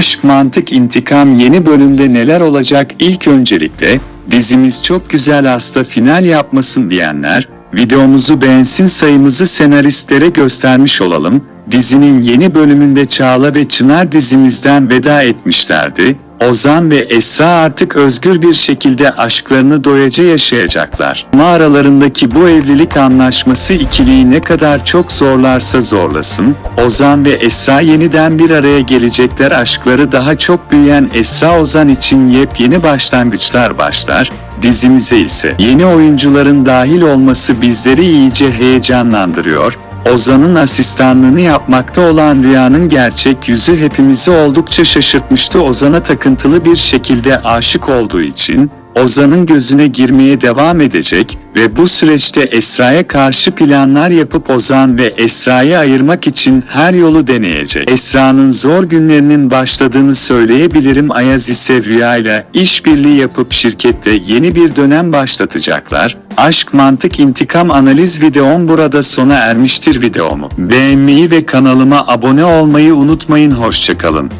Aşk Mantık İntikam yeni bölümde neler olacak ilk öncelikle dizimiz çok güzel hasta final yapmasın diyenler videomuzu beğensin sayımızı senaristlere göstermiş olalım. Dizinin yeni bölümünde Çağla ve Çınar dizimizden veda etmişlerdi. Ozan ve Esra artık özgür bir şekilde aşklarını doyaca yaşayacaklar. Ama aralarındaki bu evlilik anlaşması ikiliyi ne kadar çok zorlarsa zorlasın, Ozan ve Esra yeniden bir araya gelecekler aşkları daha çok büyüyen Esra Ozan için yepyeni başlangıçlar başlar, dizimize ise yeni oyuncuların dahil olması bizleri iyice heyecanlandırıyor. Ozan'ın asistanlığını yapmakta olan Rüya'nın gerçek yüzü hepimizi oldukça şaşırtmıştı. Ozan'a takıntılı bir şekilde aşık olduğu için Ozan'ın gözüne girmeye devam edecek ve bu süreçte Esra'ya karşı planlar yapıp Ozan ve Esra'yı ayırmak için her yolu deneyecek. Esra'nın zor günlerinin başladığını söyleyebilirim. Ayaz ise Rüya ile işbirliği yapıp şirkette yeni bir dönem başlatacaklar. Aşk Mantık İntikam analiz videom burada sona ermiştir videomu. Beğenmeyi ve kanalıma abone olmayı unutmayın. Hoşçakalın.